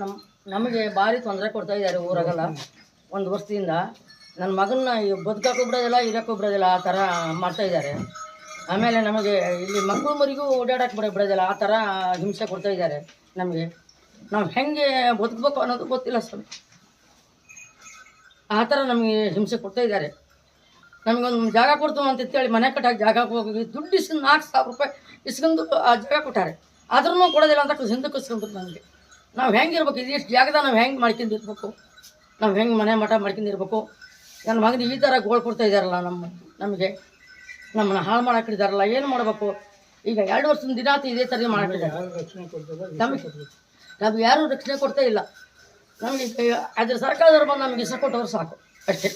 ನಮ್, ನಮಗೆ ಭಾರಿ ತೊಂದರೆ ಕೊಡ್ತಾ ಇದ್ದಾರೆ ಊರಾಗೆಲ್ಲ. ಒಂದು ವರ್ಷದಿಂದ. ನನ್ನ ಮಗನ್ನ ಬದುಕಕ್ಕೂ ಬಿಡೋದಿಲ್ಲ, ಇರೋಕ್ಕೂ ಬಿಡೋದಿಲ್ಲ, ಆ ಥರ ಮಾಡ್ತಾ ಇದ್ದಾರೆ. ಆಮೇಲೆ ನಮಗೆ ಇಲ್ಲಿ ಮಕ್ಕಳು ಮರಿಗೂ ಓಡಾಡಕ್ಕೆ ಬಿಡ, ಬಿಡೋದಿಲ್ಲ, ಆ ಥರ ಹಿಂಸೆ ಕೊಡ್ತಾ ಇದ್ದಾರೆ ನಮಗೆ. ನಾವು ಹೆಂಗೆ ಬದುಕಬೇಕು ಅನ್ನೋದು ಗೊತ್ತಿಲ್ಲ ಸರ್ ಆ ಥರ ನಮಗೆ ಹಿಂಸೆ ಕೊಡ್ತಾ ಇದ್ದಾರೆ. ನಮಗೊಂದು ಜಾಗ ಕೊಡ್ತು ಅಂತೇಳಿ ಮನೆ ಕಟ್ಟಾಗಿ ಜಾಗ ಹೋಗಿ ದುಡ್ಡು ಇಸ್ಕೊಂಡು ನಾಲ್ಕು ಸಾವಿರ ರೂಪಾಯಿ ಇಸ್ಕೊಂಡು ಆ ಜಾಗ ಕೊಟ್ಟಾರೆ. ಆದ್ರೂ ಕೊಡೋದಿಲ್ಲ ಅಂತ ಹಿಂದಕ್ಕೆ ಇಸ್ಕೊಂಡ್ರು ನಮಗೆ. ನಾವು ಹೆಂಗೆ ಇರ್ಬೇಕು? ಇದಿಷ್ಟು ಜಾಗದಾಗ ನಾವು ಹೆಂಗೆ ಮಾಡ್ಕೊಂಡಿರ್ಬೇಕು ನಾವು ಹೆಂಗೆ ಮನೆ ಮಠ ಮಾಡ್ಕೊಂಡಿರ್ಬೇಕು ನನ್ನ ಮಗನಿಗೆ ಈ ಥರ ಗೋಳು ಕೊಡ್ತಾ ಇದ್ದಾರಲ್ಲ ನಮ್ಮ ನಮಗೆ. ನಮ್ಮನ್ನ ಹಾಳು ಮಾಡಾಕಿದ್ದಾರಲ್ಲ ಏನು ಮಾಡಬೇಕು? ಈಗ ಎರಡು ವರ್ಷದ ದಿನ ಇದೇ ಥರ ಮಾಡಿದ್ದಾರೆ ನಮಗೆ ನಮ್ಗೆ ಯಾರೂ ರಕ್ಷಣೆ ಕೊಡ್ತಾ ಇಲ್ಲ. ನಮಗೆ ಅದ್ರ ಸರ್ಕಾರದವ್ರು ಬಂದು ನಮಗೆ ಇಷ್ಟ ಸಾಕು. ಅಷ್ಟೇ.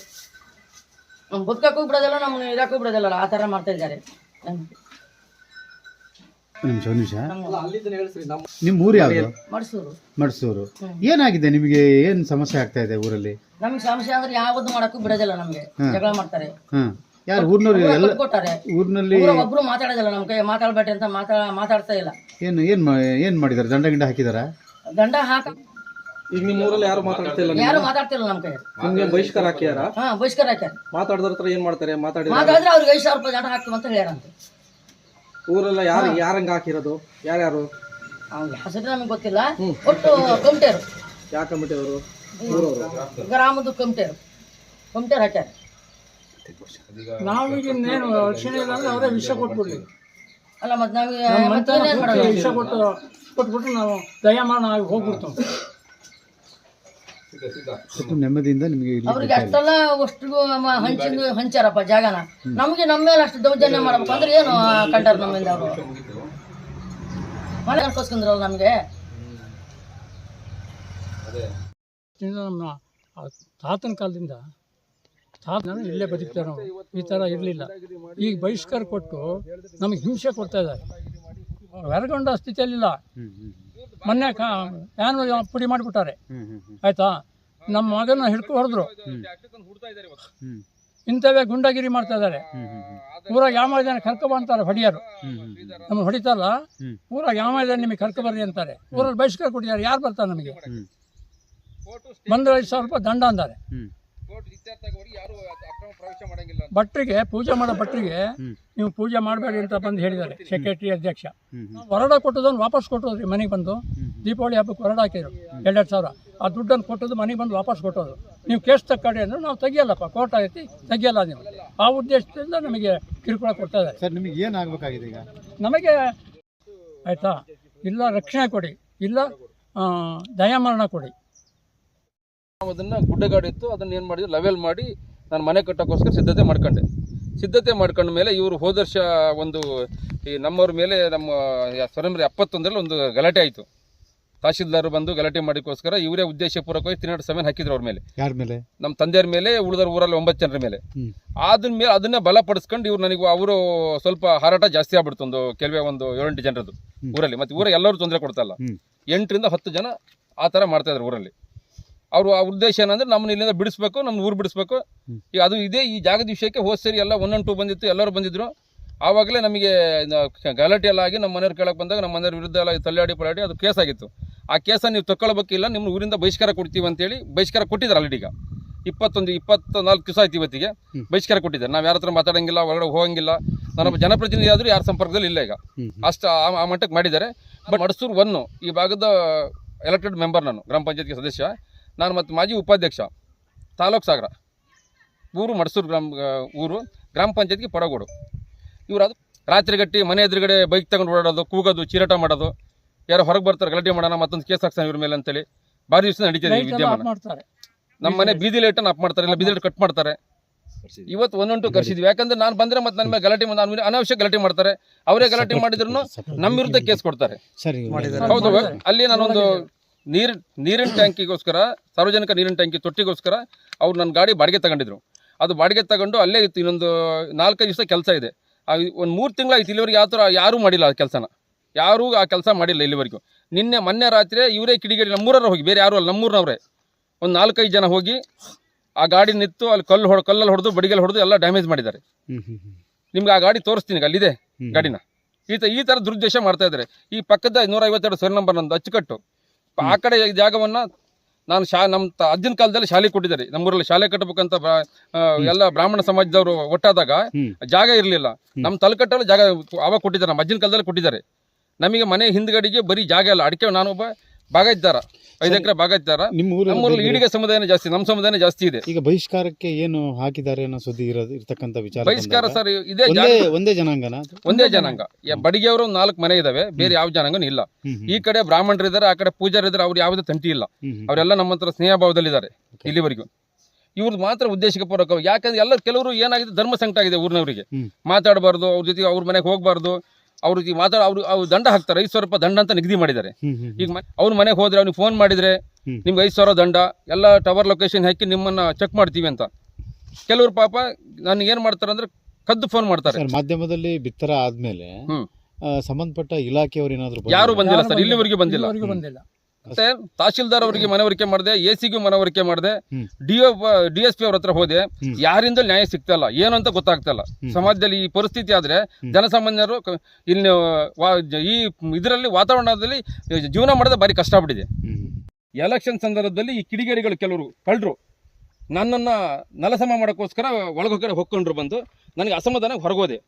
ನಮ್ಮ ಬದುಕಕ್ಕೂ ಬಿಡೋದಿಲ್ಲ ನಮ್ಮನ್ನು ಇರೋಕ್ಕೂ ಬಿಡೋದಿಲ್ಲ ಆ ಥರ ಮಾಡ್ತಾ ಇದ್ದಾರೆ. ನಮಗೆ. ನಿಮಿಷ ಒಂದು ನಿಮಿಷ ನಮ್ಮ ನಿಮ್ಮ ಊರು ಯಾವುದು? ಮಡಿಸೂರು. ಮಡ್ಸೂರು. ಏನಾಗಿದೆ ನಿಮಗೆ? ಏನ್ ಸಮಸ್ಯೆ ಆಗ್ತಾ ಇದೆ ಊರಲ್ಲಿ? ನಮ್ಗೆ ಸಮಸ್ಯೆ ಅಂದ್ರೆ ಯಾವ್ದು ಮಾಡಕ್ಕೂ ಬಿಡೋದಿಲ್ಲ ನಮ್ಗೆ. ಜಗಳ ಮಾಡ್ತಾರೆ. ಯಾರು ಊರ್ನವ್ರು ಎಲ್ಲ ಕೊಟ್ಟಾರೆ ಊರಿನಲ್ಲಿ ಒಬ್ರು ಮಾತಾಡೋದಿಲ್ಲ ನಮ್ ಕೈ ಮಾತಾಡ್ಬೇಡಿ ಅಂತ ಮಾತಾ ಮಾತಾಡ್ತಾ ಇಲ್ಲ. ಏನು ಏನ್ ಏನ್ ಮಾಡಿದಾರೆ? ದಂಡ ಗಿಂಡ ಹಾಕಿದಾರ? ದಂಡ ಹಾಕ ಈಗ ನಿಮ್ಮ ಊರಲ್ಲಿ ಯಾರು ಮಾತಾಡ್ತಿಲ್ಲ ಯಾರು ಮಾತಾಡ್ತಿಲ್ಲ ನಮ್ಮ ಕೈ ನಿಮ್ಗೆ ಬಹಿಷ್ಕಾರ ಹಾಕ್ಯಾರ? ಹಾ ಬಹಿಷ್ಕಾರ ಹಾಕ್ಯಾರ. ಮಾತಾಡಿದ್ರ ಹತ್ರ ಏನ್ ಮಾಡ್ತಾರೆ? ಮಾತಾಡಿ ಮಾತಾಡಿದ್ರೆ ಅವ್ರಿಗೆ ಐದು ಸಾವಿರ ರೂಪಾಯಿ ದಂಡ ಹಾಕ್ತೀವಿ ಅಂತ ಹೇಳ್ಯಾರಂತೆ. ಊರೆಲ್ಲ ಯಾರು ಯಾರಂಗ ಹಾಕಿರೋದು? ಯಾರ್ಯಾರು? ಹೆಸರು ನಮಗೆ ಗೊತ್ತಿಲ್ಲ. ಒಟ್ಟು ಕಮಿಟಿಯರು ಯಾವ ಕಮಿಟಿ ಅವರು? ಗ್ರಾಮದ ಕಮಿಟಿಯರು ಕಮಿಟಿಯರ್ ಹಾಕ್ಯಾರ ನಾವೀಗ ಇನ್ನೇನು ರಕ್ಷಣೆ ಇಲ್ಲ ಅಂದ್ರೆ ಅವರೇ ವಿಷ ಕೊಟ್ಬಿಡ್ಲಿ. ಅಲ್ಲ ಮತ್ತೆ ನಮಗೆ ವಿಷ ಕೊಟ್ಟು ಕೊಟ್ಬಿಟ್ಟು ನಾವು ದಯಮಾನ ಆಗಿ ಹೋಗ್ಬಿಡ್ತೀವಿ. ಸ್ವಲ್ಪ ನೆಮ್ಮದಿಯಿಂದ ನಿಮಗೆ ಅವ್ರಿಗೆ ಅಷ್ಟೆಲ್ಲ ಅಷ್ಟು ಹಂಚಿಂದು ಹಂಚಾರಪ್ಪ ಜಾಗನ. ನಮಗೆ ನಮ್ಮ ಮೇಲೆ ಅಷ್ಟು ದೌರ್ಜನ್ಯ ಮಾಡ್ಬೇಕು ಅಂದ್ರೆ ಏನು ಕಂಡಾರ ನಮ್ಮಿಂದ ಅವರು? ಮನೆ ಅನ್ಕೋಸ್ಕೊಂಡ್ರಲ್ಲ ನಮಗೆ. ನಮ್ಮ ತಾತನ ಕಾಲದಿಂದ ತಾತ ಇಲ್ಲೇ ಬದುಕ್ತಾರೆ ನಾವು ಈ ಥರ ಇರಲಿಲ್ಲ. ಈಗ ಬಹಿಷ್ಕಾರ ಕೊಟ್ಟು ನಮಗೆ ಹಿಂಸೆ ಕೊಡ್ತಾ ಇದ್ದಾರೆ. ಹೊರಗೊಂಡ ಸ್ಥಿತಿಯಲ್ಲಿಲ್ಲ. ಮೊನ್ನೆ ಫ್ಯಾನ್ ಪುಡಿ ಮಾಡಿಬಿಟ್ಟಾರೆ. ಆಯಿತಾ? ನಮ್ಮ ಮಗನ ಹಿಡ್ಕೊ ಹೊಡೆದ್ರು. ಇಂಥವೇ ಗುಂಡಾಗಿರಿ ಮಾಡ್ತಾ ಇದ್ದಾರೆ. ಊರಾಗ ಯಾವ ಜನ ಕರ್ಕೊ ಅಂತಾರೆ ಹೊಡಿಯೋರು. ನಮ್ಗೆ ಹೊಡಿತಾರಲ್ಲ. ಊರಾಗ ಯಾವ ಜನ ನಿಮಗೆ ಕರ್ಕೊಬರ್ರಿ ಅಂತಾರೆ. ಊರಲ್ಲಿ ಬಹಿಷ್ಕಾರ ಕೊಟ್ಟಿದ್ದಾರೆ. ಯಾರು ಬರ್ತಾರೆ ನಮಗೆ? ಬಂದ್ರೆ ಐದು ಸಾವಿರ ರೂಪಾಯಿ ದಂಡ ಅಂತಾರೆ. ಭಟ್ರಿಗೆ ಪೂಜೆ ಮಾಡೋ ಭಟ್ರಿಗೆ ನೀವು ಪೂಜೆ ಮಾಡಬೇಡಿ ಅಂತ ಬಂದು ಹೇಳಿದ್ದಾರೆ ಸೆಕ್ರೆಟರಿ ಅಧ್ಯಕ್ಷ. ಹೊರಡ ಕೊಟ್ಟದನ್ನು ವಾಪಸ್ ಕೊಟ್ಟೋದ್ರಿ ಮನೆಗೆ ಬಂದು. ದೀಪಾವಳಿ ಹಬ್ಬಕ್ಕೆ ಹೊರಡ ಹಾಕಿದ್ರು ಎರಡೆರಡು ಸಾವಿರ. ಆ ದುಡ್ಡನ್ನು ಕೊಟ್ಟದ್ದು ಮನೆಗೆ ಬಂದು ವಾಪಸ್ ಕೊಟ್ಟೋದು ನೀವು ಕೇಸ್ ತಕ್ಕಡಿ ಅಂದ್ರೆ ನಾವು ತೆಗಿಯಲ್ಲಪ್ಪ ಕೋರ್ಟ್ ಆಗೈತಿ ತೆಗಿಯಲ್ಲ ನೀವು. ಆ ಉದ್ದೇಶದಿಂದ ನಮಗೆ ಕಿರುಕುಳ ಕೊಡ್ತಾ ಇದ್ದಾರೆ. ಸರ್ ನಿಮಗೆ ಏನಾಗಬೇಕಾಗಿದೆ ಈಗ? ನಮಗೆ ಆಯ್ತಾ? ಇಲ್ಲ ರಕ್ಷಣೆ ಕೊಡಿ. ಇಲ್ಲ ಆ, ದಯಾಮರಣ ಕೊಡಿ. ನಾವು ಅದನ್ನ ಗುಡ್ಡಗಾಡಿತ್ತು ಅದನ್ನ ಏನು ಮಾಡಿದ್ವಿ ಲೆವೆಲ್ ಮಾಡಿ ನಾನು ಮನೆ ಕಟ್ಟೋಕ್ಕೋಸ್ಕರ ಸಿದ್ಧತೆ ಮಾಡ್ಕೊಂಡೆ. ಸಿದ್ಧತೆ ಮಾಡ್ಕೊಂಡ ಮೇಲೆ ಇವರು ಹೋದ ವರ್ಷ ಒಂದು ಈ ನಮ್ಮವ್ರ ಮೇಲೆ ನಮ್ಮ ಸ್ವರಂಬ್ರ ಎಪ್ಪತ್ತೊಂದರಲ್ಲಿ ಒಂದು ಗಲಾಟೆ ಆಯಿತು. ತಹಶೀಲ್ದಾರ್ ಬಂದು ಗಲಾಟೆ ಮಾಡಿಕೋಸ್ಕರ ಇವರೇ ಉದ್ದೇಶಪೂರ್ವಕವಾಗಿ ತಿನ್ನಡ ಸಮಯ ಹಾಕಿದ್ರು ಅವ್ರ ಮೇಲೆ. ಯಾರ ಮೇಲೆ? ನಮ್ಮ ತಂದೆಯವ್ರ ಮೇಲೆ ಉಳಿದವ್ರ ಊರಲ್ಲಿ ಒಂಬತ್ತು ಜನರ ಮೇಲೆ. ಅದನ್ನ ಮೇಲೆ ಅದನ್ನ ಬಲಪಡಿಸ್ಕೊಂಡು ಇವ್ರು ನನಗೆ ಅವರು ಸ್ವಲ್ಪ ಹಾರಾಟ ಜಾಸ್ತಿ ಆಗ್ಬಿಡ್ತು ಒಂದು ಕೆಲವೇ ಒಂದು ಏಳೆಂಟು ಜನರದ್ದು ಊರಲ್ಲಿ. ಮತ್ತೆ ಊರ ಎಲ್ಲರೂ ತೊಂದರೆ ಕೊಡ್ತಾ ಇಲ್ಲ. ಹ್ಮ್. ಎಂಟರಿಂದ ಹತ್ತು ಜನ ಆ ಥರ ಮಾಡ್ತಾ ಇದ್ರು ಊರಲ್ಲಿ. ಅವರು ಆ ಉದ್ದೇಶ ಏನಂದ್ರೆ ನಮ್ಮನ್ನ ಇಲ್ಲಿಂದ ಬಿಡಿಸ್ಬೇಕು ನಮ್ಮ ಊರು ಬಿಡಿಸ್ಬೇಕು. ಈಗ ಅದು ಇದೇ ಈ ಜಾಗದ ವಿಷಯಕ್ಕೆ ಹೋದ್ ಸರಿ ಎಲ್ಲ ಒನ್ ಒನ್ ಟೂ ಬಂದಿತ್ತು ಎಲ್ಲರೂ ಬಂದಿದ್ರು. ಆವಾಗಲೇ ನಮಗೆ ಗಲಾಟೆ ಎಲ್ಲ ಆಗಿ ನಮ್ಮ ಮನೆಯವ್ರು ಕೇಳಕ್ಕೆ ಬಂದಾಗ ನಮ್ಮ ಮನೆಯವ್ರ ವಿರುದ್ಧ ಎಲ್ಲ ತಳ್ಳಾಡಿ ಪಲಾಡಿ ಅದು ಕೇಸ್ ಆಗಿತ್ತು. ಆ ಕೇಸನ್ನು ನೀವು ತಗೊಳ್ಬೇಕಿಲ್ಲ ನಿಮ್ಮ ಊರಿಂದ ಬಹಿಷ್ಕಾರ ಕೊಡ್ತೀವಿ ಅಂತೇಳಿ ಬಹಿಷ್ಕಾರ ಕೊಟ್ಟಿದ್ದಾರೆ ಆಲ್ರೆಡಿ ಈಗ. ಇಪ್ಪತ್ತೊಂದು ಇಪ್ಪತ್ನಾಲ್ಕು ದಿವಸ ಆಯ್ತು ಇವತ್ತಿಗೆ ಬಹಿಷ್ಕಾರ ಕೊಟ್ಟಿದ್ದಾರೆ. ನಾವು ಯಾರ ಹತ್ರ ಮಾತಾಡಂಗಿಲ್ಲ ಹೊರಗಡೆ ಹೋಗಂಗಿಲ್ಲ. ನಮ್ಮ ಜನಪ್ರತಿನಿಧಿ ಆದರೂ ಯಾರ ಸಂಪರ್ಕದಲ್ಲಿ ಇಲ್ಲ ಈಗ. ಅಷ್ಟು ಆ ಆ ಮಟ್ಟಕ್ಕೆ ಮಾಡಿದ್ದಾರೆ. ಬಟ್ ಮಡಸೂರು ಒನ್ನು ಈ ಭಾಗದ ಎಲೆಕ್ಟೆಡ್ ಮೆಂಬರ್ ನಾನು ಗ್ರಾಮ ಪಂಚಾಯತ್ಗೆ ಸದಸ್ಯ. ನಾನು ಮತ್ತು ಮಾಜಿ ಉಪಾಧ್ಯಕ್ಷ ತಾಲೂಕು ಸಾಗರ ಊರು ಮಡಸೂರು ಗ್ರಾಮ ಊರು ಗ್ರಾಮ ಪಂಚಾಯತ್ಗೆ ಪಡಗೋಡು. ಇವರು ಅದು ರಾತ್ರಿ ಗಟ್ಟಿ ಮನೆ ಎದುರುಗಡೆ ಬೈಕ್ ತಗೊಂಡು ಓಡಾಡೋದು ಕೂಗೋದು ಚೀರಾಟ ಮಾಡೋದು ಯಾರು ಹೊರಗೆ ಬರ್ತಾರೆ ಗಲಾಟೆ ಮಾಡೋಣ ಮತ್ತೊಂದು ಕೇಸ್ ಹಾಕ್ತಾನೆ ಇವ್ರ ಮೇಲೆ ಅಂತೇಳಿ ಭಾರಿ ದಿವಸ ನಡೀತಿದೆ ಈ ವಿದ್ಯಮಾನ ನಮ್ಮ ಮನೆ ಬೀದಿ ಲೈಟನ್ನು ಆಫ್ ಮಾಡ್ತಾರೆ ಇಲ್ಲ ಬೀದಿ ಲೈಟ್ ಕಟ್ ಮಾಡ್ತಾರೆ. ಇವತ್ತು ಒಂದೊಂದು ಕರ್ಸಿದ್ವಿ. ಯಾಕಂದ್ರೆ ನಾನು ಬಂದ್ರೆ ಮತ್ತೆ ನನ್ನ ಮೇಲೆ ಗಲಾಟೆ ಮಾಡಿ- ನಾನು ಅನಾವಶ್ಯಕ ಗಲಾಟೆ ಮಾಡ್ತಾರೆ. ಅವರೇ ಗಲಾಟೆ ಮಾಡಿದ್ರು ನಮ್ಮ ವಿರುದ್ಧ ಕೇಸ್ ಕೊಡ್ತಾರೆ. ಸರಿ ಹೌದು ಅಲ್ಲಿ ನಾನೊಂದು ನೀರ್ ನೀರಿನ ಟ್ಯಾಂಕಿಗೋಸ್ಕರ ಸಾರ್ವಜನಿಕ ನೀರಿನ ಟ್ಯಾಂಕಿ ತೊಟ್ಟಿಗೋಸ್ಕರ ಅವ್ರು ನನ್ನ ಗಾಡಿ ಬಾಡಿಗೆ ತಗೊಂಡಿದ್ರು. ಅದು ಬಾಡಿಗೆ ತಗೊಂಡು ಅಲ್ಲೇ ಇತ್ತು ಇನ್ನೊಂದು ನಾಲ್ಕೈದು ದಿವಸ ಕೆಲಸ ಇದೆ. ಒಂದು ಮೂರು ತಿಂಗಳಾಯ್ತು ಇಲ್ಲಿವರೆಗೆ ಯಾವ ಥರ ಯಾರೂ ಮಾಡಿಲ್ಲ ಆ ಕೆಲಸನ. ಯಾರೂ ಆ ಕೆಲಸ ಮಾಡಿಲ್ಲ ಇಲ್ಲಿವರೆಗೂ. ನಿನ್ನೆ ಮೊನ್ನೆ ರಾತ್ರಿ ಇವರೇ ಕಿಡಿಗೇಡಿ ನಮ್ಮೂರವ್ರು ಹೋಗಿ ಬೇರೆ ಯಾರು ಅಲ್ಲ ನಮ್ಮೂರನವ್ರೆ ಒಂದು ನಾಲ್ಕೈದು ಜನ ಹೋಗಿ ಆ ಗಾಡಿ ನಿಂತು ಅಲ್ಲಿ ಕಲ್ಲು ಹೊಡೆ ಕಲ್ಲಲ್ಲಿ ಹೊಡೆದು ಬಡಿಗೆಲ್ಲಿ ಹೊಡೆದು ಎಲ್ಲ ಡ್ಯಾಮೇಜ್ ಮಾಡಿದ್ದಾರೆ. ನಿಮ್ಗೆ ಆ ಗಾಡಿ ತೋರಿಸ್ತೀನಿ ಅಲ್ಲಿದೆ ಗಾಡಿನ. ಈ ಥರ ಈ ಥರ ದುರುದ್ದೇಶ ಮಾಡ್ತಾ ಇದ್ದಾರೆ. ಈ ಪಕ್ಕದ ನೂರ ಐವತ್ತೆರಡು ಸರಿ ನಂಬರ್ ನಂದು ಅಚ್ಚುಕಟ್ಟು. ಆ ಕಡೆ ಈ ಜಾಗವನ್ನ ನಾನು ಶಾ ನಮ್ಮ ತ- ಅಜ್ಜನ ಕಾಲದಲ್ಲಿ ಶಾಲೆ ಕೊಟ್ಟಿದ್ದಾರೆ. ನಮ್ಮೂರಲ್ಲಿ ಶಾಲೆ ಕಟ್ಟಬೇಕಂತ ಬ್ರಾ- ಆ, ಎಲ್ಲ ಬ್ರಾಹ್ಮಣ ಸಮಾಜದವರು ಒಟ್ಟಾದಾಗ. ಜಾಗ ಇರಲಿಲ್ಲ. ನಮ್ಮ ತಲೆಕಟ್ಟಲ್ಲಿ ಜಾಗ ಅವಾಗ ಕೊಟ್ಟಿದ್ದಾರೆ. ನಮ್ಮ ಅಜ್ಜನ ಕಾಲದಲ್ಲಿ ಕೊಟ್ಟಿದ್ದಾರೆ. ನಮಗೆ ಮನೆ ಹಿಂದ್ಗಡೆಗೆ ಬರೀ ಜಾಗ ಇಲ್ಲ ಅಡಿಕೆ ನಾನೊಬ್ಬ ಭಾಗದ್ದಾರ ಐದು ಎಕರೆ ಭಾಗದ್ದಾರ ನಿಮ್ಮ ಊರಲ್ಲಿ ನಮ್ಮೂರಲ್ಲಿ ಈಡಿಗೆ ಸಮುದಾಯನೇ ಜಾಸ್ತಿ ನಮ್ಮ ಸಮುದಾಯನೇ ಜಾಸ್ತಿ ಇದೆ. ಈಗ ಬಹಿಷ್ಕಾರಕ್ಕೆ ಏನು ಹಾಕಿದ್ದಾರೆ ಅನ್ನೋ ಸುದ್ದಿ ಇರೋದು ಇರ್ತಕ್ಕಂಥ ವಿಚಾರ ಬಹಿಷ್ಕಾರ ಸರ್ ಇದೇ ಒಂದೇ ಜನಾಂಗ ಒಂದೇ ಜನಾಂಗನ? ಅದು? ಒಂದೇ ಜನಾಂಗ. ಬಡಿಗೆಯವರು ನಾಲ್ಕು ಮನೆ ಇದಾವೆ ಬೇರೆ ಯಾವ ಜನಾಂಗನೂ ಇಲ್ಲ. ಈ ಕಡೆ ಬ್ರಾಹ್ಮಣರು ಇದ್ದಾರೆ ಆ ಕಡೆ ಪೂಜಾರಿ ಇದ್ದಾರೆ ಅವ್ರು ಯಾವುದೇ ತಂಟಿ ಇಲ್ಲ. ಅವರೆಲ್ಲ ನಮ್ಮ ಹತ್ರ ಸ್ನೇಹ ಭಾವದಲ್ಲಿದ್ದಾರೆ ಇಲ್ಲಿವರೆಗೂ. ಇವ್ರದ್ದು ಮಾತ್ರ ಉದ್ದೇಶಕ್ಕೆ ಪೂರಕ ಯಾಕಂದ್ರೆ ಎಲ್ಲ ಕೆಲವರು ಏನಾಗಿದೆ ಧರ್ಮ ಸಂಕಟ ಆಗಿದೆ ಊರಿನವರಿಗೆ. ಮಾತಾಡಬಾರ್ದು ಅವ್ರ ಜೊತೆಗೆ ಅವ್ರ ಮನೆಗೆ ಹೋಗಬಾರ್ದು ಅವ್ರ ಈ ಮಾತಾಡ ಅವ್ರು ಅವ್ರು ದಂಡ ಹಾಕ್ತಾರೆ ಐದು ಸಾವಿರ ರೂಪಾಯಿ ದಂಡ ಅಂತ ನಿಗದಿ ಮಾಡಿದ್ದಾರೆ. ಈಗ ಅವ್ರ ಮನೆಗೆ ಹೋದ್ರೆ ಅವ್ನಿಗೆ ಫೋನ್ ಮಾಡಿದ್ರೆ. ನಿಮ್ಗೆ ಐದು ಸಾವಿರ ದಂಡ ಎಲ್ಲ ಟವರ್ ಲೊಕೇಶನ್ ಹಾಕಿ ನಿಮ್ಮನ್ನ ಚೆಕ್ ಮಾಡ್ತೀವಿ ಅಂತ. ಕೆಲವರು ಪಾಪ ನನಗೆ ಏನು ಮಾಡ್ತಾರೆ ಅಂದ್ರೆ ಕದ್ದು ಫೋನ್ ಮಾಡ್ತಾರೆ. ಸರ್ ಮಾಧ್ಯಮದಲ್ಲಿ ಬಿತ್ತರ ಆದ್ಮೇಲೆ ಸಂಬಂಧಪಟ್ಟ ಇಲಾಖೆಯವರು ಏನಾದ್ರು ಯಾರು ಬಂದಿಲ್ಲ ಸರ್ ಇಲ್ಲಿವರೆಗೂ ಬಂದಿಲ್ಲ. ಇಲ್ಲಿವರೆಗೂ ಬಂದಿಲ್ಲ. ಮತ್ತೆ ತಹಶೀಲ್ದಾರ್ ಅವರಿಗೆ ಮನವರಿಕೆ ಮಾಡಿದೆ ಎ ಸಿಗೂ ಮನವರಿಕೆ ಮಾಡಿದೆ DO DSP D S P ಅವ್ರ ಹತ್ರ ಹೋದೆ. ಯಾರಿಂದ ನ್ಯಾಯ ಸಿಗ್ತಾ ಇಲ್ಲ ಏನು ಅಂತ ಗೊತ್ತಾಗ್ತಲ್ಲ. ಸಮಾಜದಲ್ಲಿ ಈ ಪರಿಸ್ಥಿತಿ ಆದ್ರೆ ಜನಸಾಮಾನ್ಯರು ಇಲ್ಲಿ ಈ ಇದರಲ್ಲಿ ವಾತಾವರಣದಲ್ಲಿ ಜೀವನ ಮಾಡೋದು ಬಾರಿ ಕಷ್ಟ ಆಗ್ಬಿಟ್ಟಿದೆ. ಎಲೆಕ್ಷನ್ ಸಂದರ್ಭದಲ್ಲಿ ಈ ಕಿಡಿಗೇಡಿಗಳು ಕೆಲವರು ಕಳ್ಳರು ನನ್ನನ್ನ ನಲಸಮ ಮಾಡೋಕ್ಕೋಸ್ಕರ ಒಳಗೊಳಗಡೆ ಹೊಕ್ಕೊಂಡ್ರು ಬಂದು ನನಗೆ ಅಸಮಾಧಾನ ಹೊರಗೋದೆ.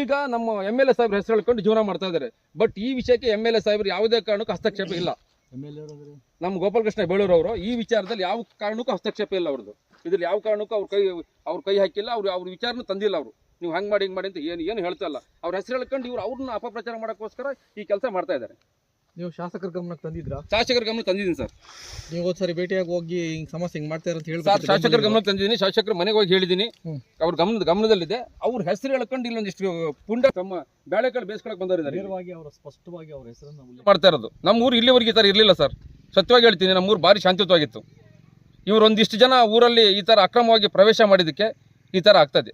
ಈಗ ನಮ್ಮ ಎಂ ಎಲ್ ಎ ಸಾಹೇಬ್ರ ಹೆಸರು ಹೇಳ್ಕೊಂಡು ಜೀವನ ಮಾಡ್ತಾ ಇದ್ದಾರೆ ಬಟ್ ಈ ವಿಷಯಕ್ಕೆ ಎಂ ಎಲ್ ಎ ಸಾಹೇಬ್ರು ಯಾವುದೇ ಕಾರಣಕ್ಕೂ ಹಸ್ತಕ್ಷೇಪ ಇಲ್ಲ. ನಮ್ಮ ಗೋಪಾಲಕೃಷ್ಣ ಬೇಳೂರು ಅವರು. ಈ ವಿಚಾರದಲ್ಲಿ ಯಾವ ಕಾರಣಕ್ಕೂ ಹಸ್ತಕ್ಷೇಪ ಇಲ್ಲ ಅವ್ರದ್ದು ಇದ್ರಲ್ಲಿ ಯಾವ ಕಾರಣಕ್ಕೂ ಅವ್ರ ಕೈ ಅವ್ರ ಕೈ ಹಾಕಿಲ್ಲ, ಅವ್ರು ಅವ್ರ ವಿಚಾರನೂ ತಂದಿಲ್ಲ ಅವರು. ನೀವು ಹಂಗೆ ಮಾಡಿ ಹಿಂಗೆ ಮಾಡಿ ಅಂತ ಏನು ಏನು ಹೇಳ್ತಾ ಇಲ್ಲ. ಅವ್ರ ಹೆಸರು ಹೇಳ್ಕೊಂಡು ಇವ್ರು ಅವ್ರನ್ನ ಅಪಪ್ರಚಾರ ಮಾಡೋಕ್ಕೋಸ್ಕರ ಈ ಕೆಲಸ ಮಾಡ್ತಾ ಇದ್ದಾರೆ. ನೀವು ಶಾಸಕರ ಗಮನಕ್ಕೆ ತಂದಿದ್ರಾ? ಶಾಸಕರ ಗಮನ ತಂದಿದ್ದೀನಿ ಸರ್. ನೀವು ಒಂದ್ಸರಿ ಭೇಟಿಯಾಗಿ ಹೋಗಿ ಹಿಂಗ್ ಸಮಸ್ಯೆ ಹಿಂಗ್ ಮಾಡ್ತಾರೆ ಅಂತ ಸರ್ ಶಾಸಕರ ಗಮನ ಗಮನಕ್ಕೆ ತಂದಿದ್ದೀನಿ ಶಾಸಕರ ಮನೆಗೆ ಹೋಗಿ ಹೇಳಿದ್ದೀನಿ. ಅವ್ರ ಗಮನದ ಗಮನದಲ್ಲಿದೆ. ಅವ್ರ ಹೆಸರು ಹೇಳ್ಕೊಂಡು ಇಲ್ಲೊಂದಿಷ್ಟು ಪುಂಡ ತಮ್ಮ ಬೇಳೆಕಾಳು ಬೇಸ್ಕೊಳಕ್ಕೆ ಬಂದವರಿದ್ದಾರೆ ನೇರವಾಗಿ ಅವರ ಸ್ಪಷ್ಟವಾಗಿ ಅವ್ರ ಹೆಸರನ್ನು ಉಲ್ಲೇಖ ಮಾಡ್ತಾ ಇರೋದು. ನಮ್ಮ ಊರು ಇಲ್ಲಿವರೆಗೆ ಈ ಥರ ಇರಲಿಲ್ಲ ಸರ್. ಸತ್ಯವಾಗಿ ಹೇಳ್ತೀನಿ ನಮ್ಮ ಊರು ಭಾರಿ ಶಾಂತಿಯುತವಾಗಿತ್ತು. ಇವರು ಒಂದಿಷ್ಟು ಜನ ಊರಲ್ಲಿ ಈ ಥರ ಅಕ್ರಮವಾಗಿ ಪ್ರವೇಶ ಮಾಡಿದ್ದಕ್ಕೆ ಈ ಥರ ಆಗ್ತದೆ.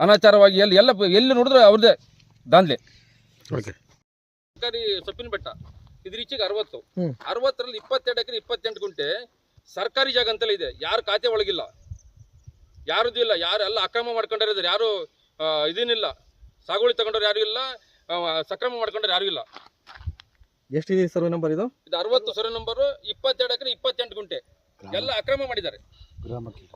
ಅನಾಚಾರವಾಗಿ ಎಲ್ಲಿ ಎಲ್ಲ ಎಲ್ಲಿ ನೋಡಿದ್ರೆ ಅವ್ರದ್ದೇ ದಾಂಧಲೆ. ಸರ್ಕಾರಿ ಸೊಪ್ಪಿನ ಬೆಟ್ಟ. ಇದ್ರ ಈಚೆಗೆ ಅರವತ್ತು. ಅರವತ್ತರಲ್ಲಿ ಇಪ್ಪತ್ತೆರಡು ಎಕರೆ ಇಪ್ಪತ್ತೆಂಟು ಗುಂಟೆ ಸರ್ಕಾರಿ ಜಾಗ ಅಂತಲೇ ಇದೆ. ಯಾರು ಖಾತೆ ಒಳಗಿಲ್ಲ. ಯಾರದ್ದು ಇಲ್ಲ. ಯಾರು ಎಲ್ಲ ಅಕ್ರಮ ಮಾಡ್ಕೊಂಡಿರೋದು ಯಾರು ಇದೇನಿಲ್ಲ. ಸಾಗುವಳಿ ತಗೊಂಡವ್ರು ಯಾರು ಇಲ್ಲ. ಸಕ್ರಮ ಮಾಡ್ಕೊಂಡ್ರೆ ಯಾರು ಇಲ್ಲ. ಎಷ್ಟಿದೆ ಸರ್ವೆ ನಂಬರ್ ಇದು? ಇದು ಅರವತ್ತು ಸರ್ವೆ ನಂಬರ್ ಇಪ್ಪತ್ತೆರಡು ಎಕರೆ ಇಪ್ಪತ್ತೆಂಟು ಗುಂಟೆ. ಎಲ್ಲ ಅಕ್ರಮ ಮಾಡಿದ್ದಾರೆ. ಗ್ರಾಮಕ್ಕೆ.